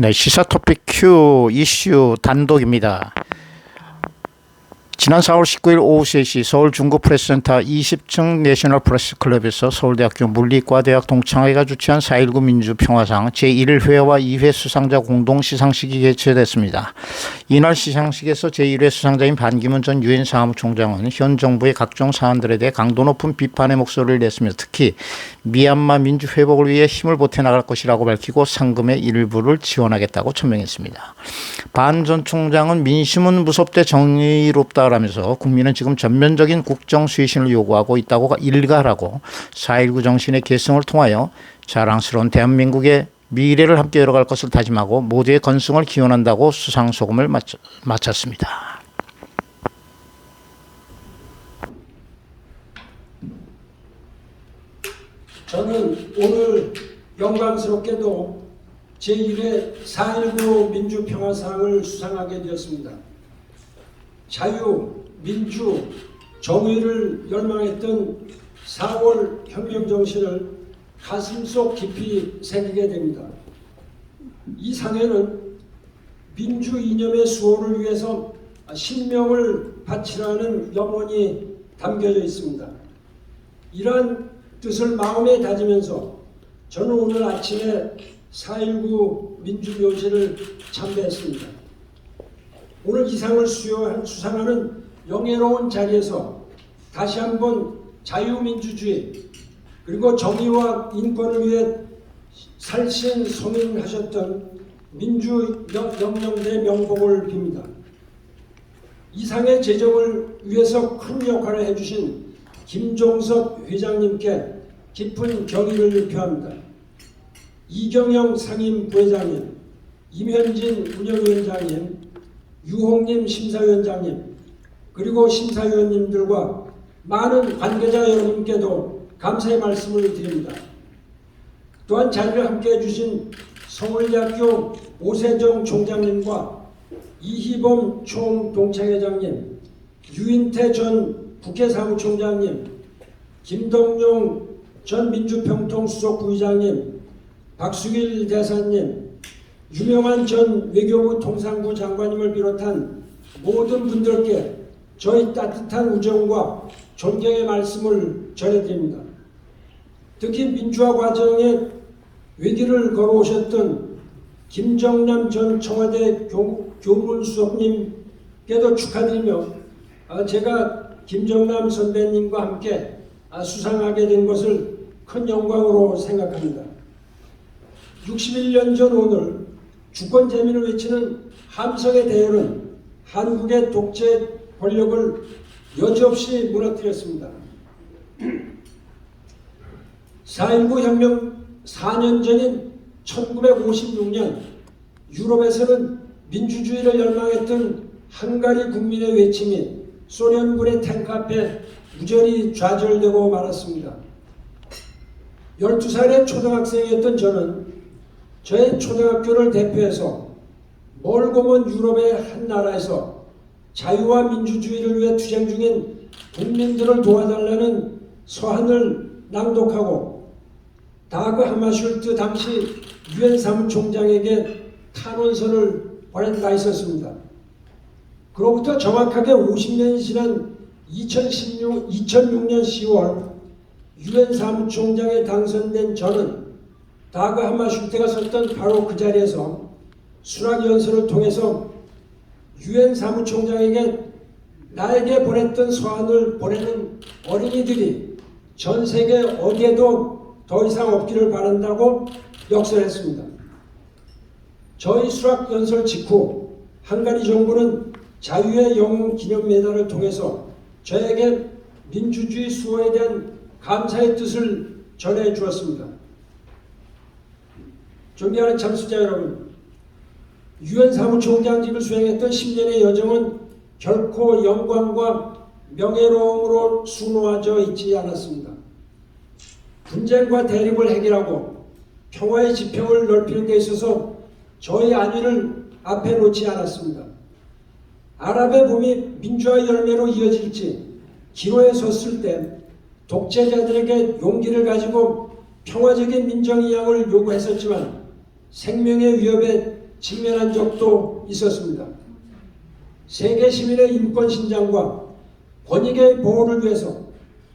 네, 시사 토픽 Q 이슈 단독입니다. 지난 4월 19일 오후 3시 서울 중국프레스센터 20층 내셔널 프레스클럽에서 서울대학교 물리과대학 동창회가 주최한 4.19 민주평화상 제1회와 2회 수상자 공동 시상식이 개최됐습니다. 이날 시상식에서 제1회 수상자인 반기문 전 유엔 사무총장은 현 정부의 각종 사안들에 대해 강도 높은 비판의 목소리를 냈으며 특히 미얀마 민주 회복을 위해 힘을 보태 나갈 것이라고 밝히고 상금의 일부를 지원하겠다고 천명했습니다. 반 전 총장은 민심은 무섭되 정의롭다 라면서 국민은 지금 전면적인 국정 쇄신을 요구하고 있다고 일갈하고 4.19 정신의 계승을 통하여 자랑스러운 대한민국의 미래를 함께 열어갈 것을 다짐하고 모두의 건승을 기원한다고 수상 소감을 마쳤, 마쳤습니다. 저는 오늘 영광스럽게도 제1회 4.19 민주평화상을 수상하게 되었습니다. 자유, 민주, 정의를 열망했던 4월 혁명 정신을 가슴속 깊이 새기게 됩니다. 이 상에는 민주 이념의 수호를 위해서 신명을 바치라는 염원이 담겨져 있습니다. 이러한 뜻을 마음에 다지면서 저는 오늘 아침에 4.19 민주묘지를 참배했습니다. 오늘 이 상을 수여한 수상하는 영예로운 자리에서 다시 한번 자유민주주의 그리고 정의와 인권을 위해 살신 소민하셨던 민주영령대 명복을 빕니다. 이 상의 제정을 위해서 큰 역할을 해주신 김종석 회장님께 깊은 경의를 표합니다. 이경영 상임 부회장님, 임현진 운영위원장님, 유홍님 심사위원장님, 그리고 심사위원님들과 많은 관계자 여러분께도 감사의 말씀을 드립니다. 또한 자리를 함께 해 주신 서울대학교 오세정 총장님과 이희범 총동창회장님, 유인태 전 국회 사무총장님, 김동용 전 민주평통수석 부의장님, 박수길 대사님, 유명한 전 외교부 통상부 장관님을 비롯한 모든 분들께 저희 따뜻한 우정과 존경의 말씀을 전해드립니다. 특히 민주화 과정에 외길을 걸어오셨던 김정남 전 청와대 교, 교문수석님께도 축하드리며 아, 제가 김정남 선배님과 함께 아, 수상하게 된 것을 큰 영광으로 생각합니다. 61년 전 오늘 주권 재민을 외치는 함성의 대열은 한국의 독재 권력을 여지없이 무너뜨렸습니다. 4.19 혁명 4년 전인 1956년 유럽에서는 민주주의를 열망했던 헝가리 국민의 외침이 소련군의 탱크 앞에 무전히 좌절되고 말았습니다. 12살의 초등학생이었던 저는 저의 초등학교를 대표해서 멀고 먼 유럽의 한 나라에서 자유와 민주주의를 위해 투쟁 중인 국민들을 도와달라는 서한을 낭독하고 다그 하마슐트 당시 유엔 사무총장에게 탄원서를 보낸 바 있었습니다. 그로부터 정확하게 50년이 지난 2016, 2006년 10월 유엔 사무총장에 당선된 저는 다그 하마슐테가 섰던 바로 그 자리에서 수락 연설을 통해서 유엔 사무총장에게 나에게 보냈던 서한을 보내는 어린이들이 전 세계 어디에도 더 이상 없기를 바란다고 역설했습니다. 저희 수락 연설 직후 한가리 정부는 자유의 영웅 기념 메달을 통해서 저에게 민주주의 수호에 대한 감사의 뜻을 전해 주었습니다. 존경하는 참수자 여러분, 유엔 사무총장직을 수행했던 10년의 여정은 결코 영광과 명예로움으로 수놓아져 있지 않았습니다. 분쟁과 대립을 해결하고 평화의 지평을 넓히는 데 있어서 저희 안위를 앞에 놓지 않았습니다. 아랍의 봄이 민주화 열매로 이어질지 기로에 섰을 때 독재자들에게 용기를 가지고 평화적인 민정이양을 요구했었지만 생명의 위협에 직면한 적도 있었습니다. 세계 시민의 인권 신장과 권익의 보호를 위해서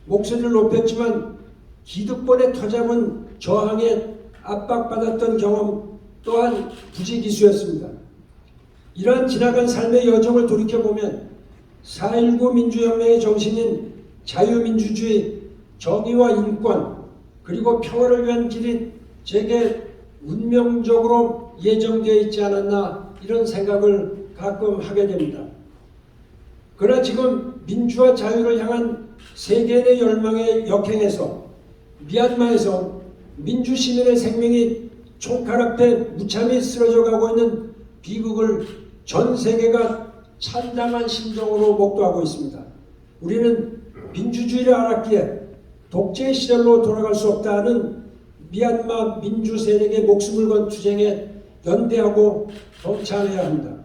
목소리를 높였지만 기득권의 터잡은 저항에 압박받았던 경험 또한 부지기수였습니다. 이러한 지나간 삶의 여정을 돌이켜보면 4.19 민주혁명의 정신인 자유민주주의, 정의와 인권, 그리고 평화를 위한 길이 제게 운명적으로 예정되어 있지 않았나 이런 생각을 가끔 하게 됩니다. 그러나 지금 민주와 자유를 향한 세계인의 열망에 역행해서 미얀마에서 민주 시민의 생명이 총칼 앞에 무참히 쓰러져 가고 있는 비극을 전 세계가 찬담한 심정으로 목도하고 있습니다. 우리는 민주주의를 알았기에 독재 시절로 돌아갈 수 없다는 미얀마 민주 세력의 목숨을 건 투쟁에 연대하고 동참해야 합니다.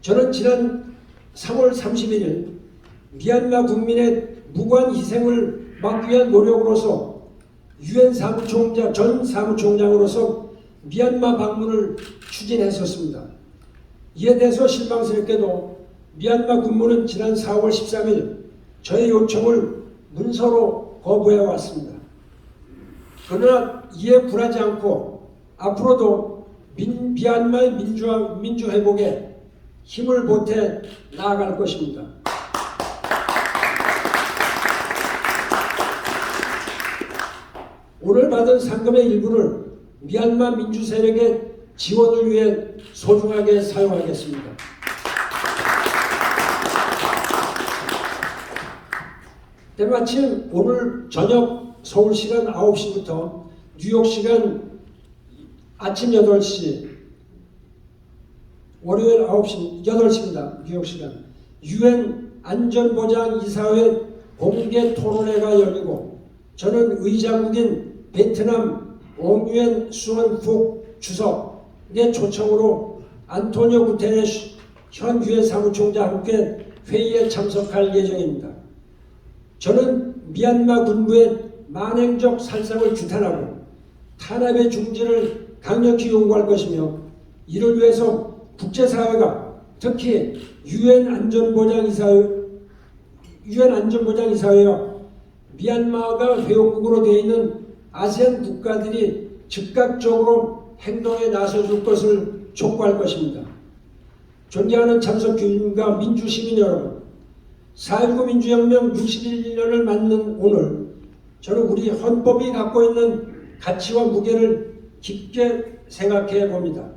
저는 지난 3월 31일 미얀마 국민의 무관 희생을 막기 위한 노력으로서 유엔 사무총장 전 사무총장으로서 미얀마 방문을 추진했었습니다. 이에 대해서 실망스럽게도 미얀마 군무는 지난 4월 13일 저의 요청을 문서로 거부해 왔습니다. 그러나 이에 굴하지 않고 앞으로도 민, 미얀마의 민주화, 민주 회복에 힘을 보태 나아갈 것입니다. 오늘 받은 상금의 일부를 미얀마 민주 세력의 지원을 위해 소중하게 사용하겠습니다. 때마침 오늘 저녁 서울 시간 9시부터 뉴욕 시간 아침 8시 월요일 9시 8시입니다. 뉴욕 시간 유엔 안전보장 이사회 공개 토론회가 열리고 저는 의장국인 베트남 옹유엔 수원국 주석의 초청으로 안토니오 구테레스 현 유엔 사무총장 함께 회의에 참석할 예정입니다. 저는 미얀마 군부의 만행적 살상을 규탄하고 탄압의 중지를 강력히 요구할 것이며 이를 위해서 국제사회가 특히 유엔 안전보장이사회 유엔 안전보장이사회와 미얀마가 회원국으로 되어 있는 아세안 국가들이 즉각적으로 행동에 나서줄 것을 촉구할 것입니다. 존경하는 참석 교인과 민주시민 여러분, 4.19 민주혁명 61년을 맞는 오늘 저는 우리 헌법이 갖고 있는 가치와 무게를 깊게 생각해 봅니다.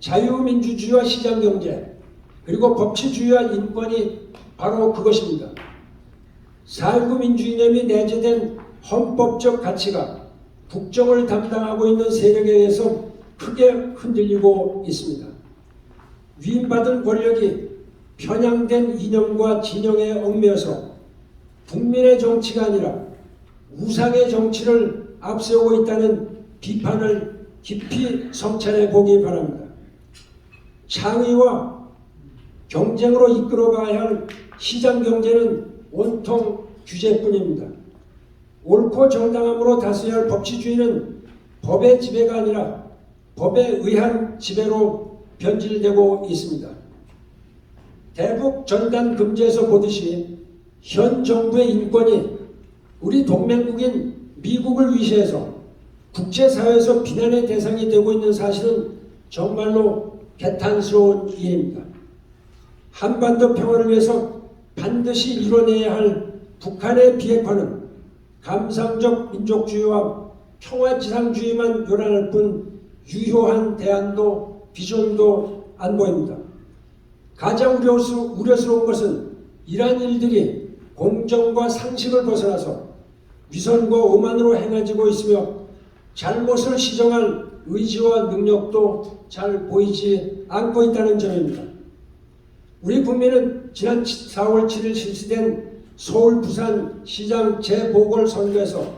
자유민주주의와 시장경제 그리고 법치주의와 인권이 바로 그것입니다. 4.19 민주이념이 내재된 헌법적 가치가 국정을 담당하고 있는 세력에 의해서 크게 흔들리고 있습니다. 위임받은 권력이 편향된 이념과 진영에 얽매여서 국민의 정치가 아니라 우상의 정치를 앞세우고 있다는 비판을 깊이 성찰해 보기 바랍니다. 창의와 경쟁으로 이끌어가야 할 시장 경제는 온통 규제뿐입니다. 옳고 정당함으로 다스려야 할 법치주의는 법의 지배가 아니라 법에 의한 지배로 변질되고 있습니다. 대북 전단 금지에서 보듯이 현 정부의 인권이 우리 동맹국인 미국을 위시해서 국제사회에서 비난의 대상이 되고 있는 사실은 정말로 개탄스러운 일입니다. 한반도 평화를 위해서 반드시 이뤄내야 할 북한의 비핵화는 감상적 민족주의와 평화지상주의만 요란할 뿐 유효한 대안도 비전도 안 보입니다. 가장 우려스, 우려스러운 것은 이러한 일들이 공정과 상식을 벗어나서 위선과 오만으로 행해지고 있으며 잘못을 시정할 의지와 능력도 잘 보이지 않고 있다는 점입니다. 우리 국민은 지난 4월 7일 실시된 서울 부산 시장 재보궐선거에서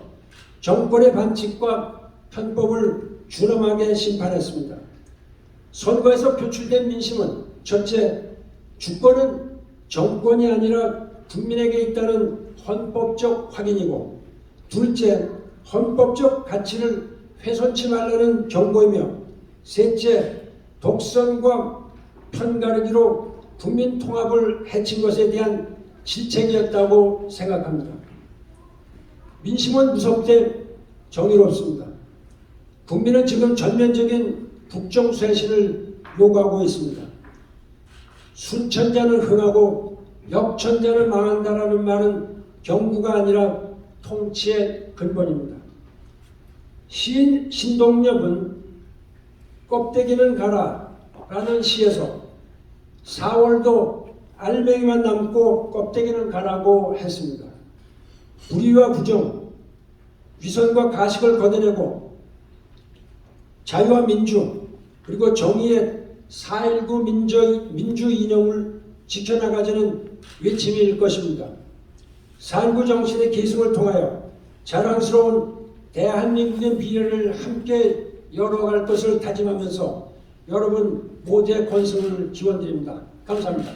정권의 반칙과 편법을 준엄하게 심판했습니다. 선거에서 표출된 민심은 첫째, 주권은 정권이 아니라 국민에게 있다는 헌법적 확인이고 둘째, 헌법적 가치를 훼손치 말라는 경고이며 셋째, 독선과 편가르기로 국민 통합을 해친 것에 대한 질책이었다고 생각합니다. 민심은 무섭되 정의롭습니다. 국민은 지금 전면적인 국정 쇄신을 요구하고 있습니다. 순천자는 흥하고 역천자는 망한다라는 말은 경구가 아니라 통치의 근본입니다. 시인 신동엽은 껍데기는 가라 라는 시에서 4월도 알맹이만 남고 껍데기는 가라고 했습니다. 불의와 부정, 위선과 가식을 걷어내고 자유와 민주 그리고 정의의 4.19 민주, 민주 이념을 지켜나가자는 외침일 것입니다. 4.19 정신의 계승을 통하여 자랑스러운 대한민국의 미래를 함께 열어갈 것을 다짐하면서 여러분 모두의 건승을 기원드립니다. 감사합니다.